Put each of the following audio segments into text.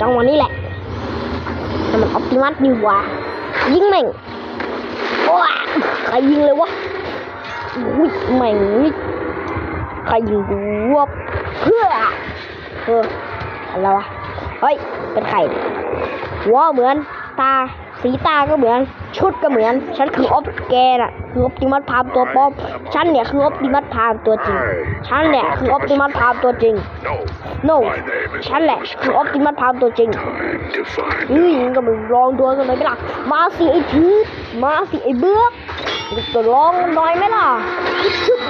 จังหวะนี้แหละแต่มันออปติมัสดีกว่า ยิงแม่งว้าใครยิงเลยวะอุ้ยแม่งใครยิงกูวะเพื่อเอออะไรวะเฮ้ยเป็นใครว้าเหมือนตา สีตาก็เหมือน ชุดก็เหมือน ฉันคือออฟแกน่ะ คือออปติมัสพามตัวปลอม ฉันเนี่ยคือออปติมัสพามตัวจริง ฉันเนี่ยคือออปติมัสพามตัวจริง No. ฉันแหละคือออปติมัสพามตัวจริง Time to find เฮ้ยก็มึงลองดวลกันหน่อยไหมล่ะ มาสิไอ้พีทมาสิไอ้เบื้อกจะลองกันหน่อยไหมล่ะชึบ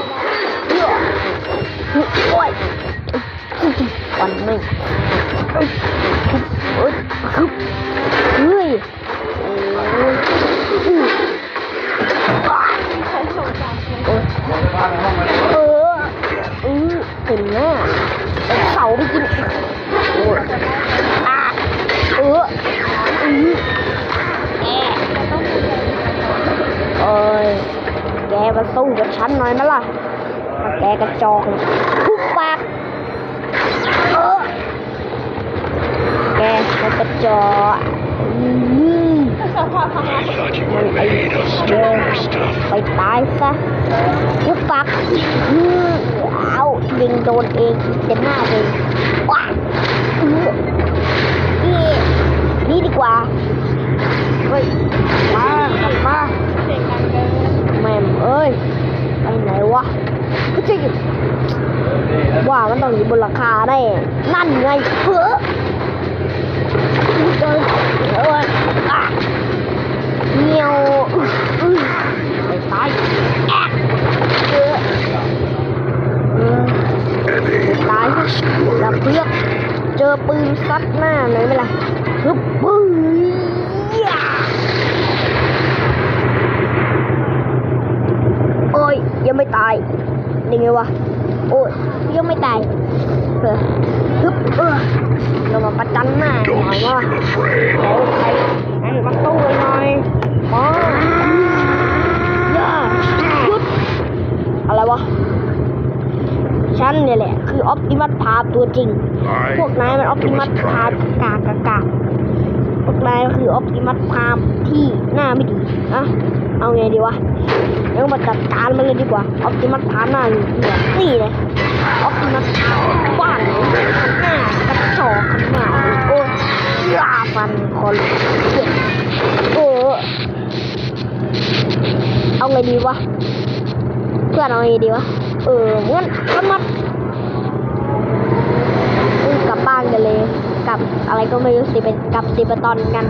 ไปกินโอ้ยอะเอออือแกเอ้ยแกมาสู้กับฉันหน่อยไหมล่ะแกกระจอกทุบปากเออแกกระจอกอืม Thought you were made of stronger stuff. ไปตายซะทุบปากอือเอายิงโดนเองเต็มหน้าเลยว้าเออเอ๊ะนี่ดีกว่าเฮ้ยมากลับมาแม่มเอ้ยไปไหนวะก็จะอยู่ว่ามันต้องอยู่บนหลังคาแน่นั่นไงเออ ตายแอะเออเออ And ไป a ตายซะเพื่อเจอปืนซัดหน้าหน่อยไหมล่ะฮึบปื้ยโอ้ยยังไม่ตายยังไงวะ โอ้ยยังไม่ตายเออฮึบเออเรามาประจันหน้าหน่อยว่า seem afraid. โอ้ใครงั้นมาสู้กันหน่อยมาย่าฮึบอะไร วะ ฉันเนี่ยแหละ คือออปติมัสพาตัวจริง พวกนายมันออปติมัสพามกากกากากพวกนายก็คือออปติมัสพามที่หน้าไม่ดีอะเอาไงดีวะงั้นมาจัดการมันเลยดีกว่าออปติมัสพามหน้าอยู่เนี่ยนี่เลยออปติมัสบ้านหน้ากระจอกขนาดนี้โอ้ยยาฟันคนเจ็บโอ้เอาไงดีวะ เพื่อนเอาไงดีวะ เอองั้นก็มัดกลับบ้านกันเลย กลับอะไรก็ไม่รู้สิเป็นกลับสิบตอนกัน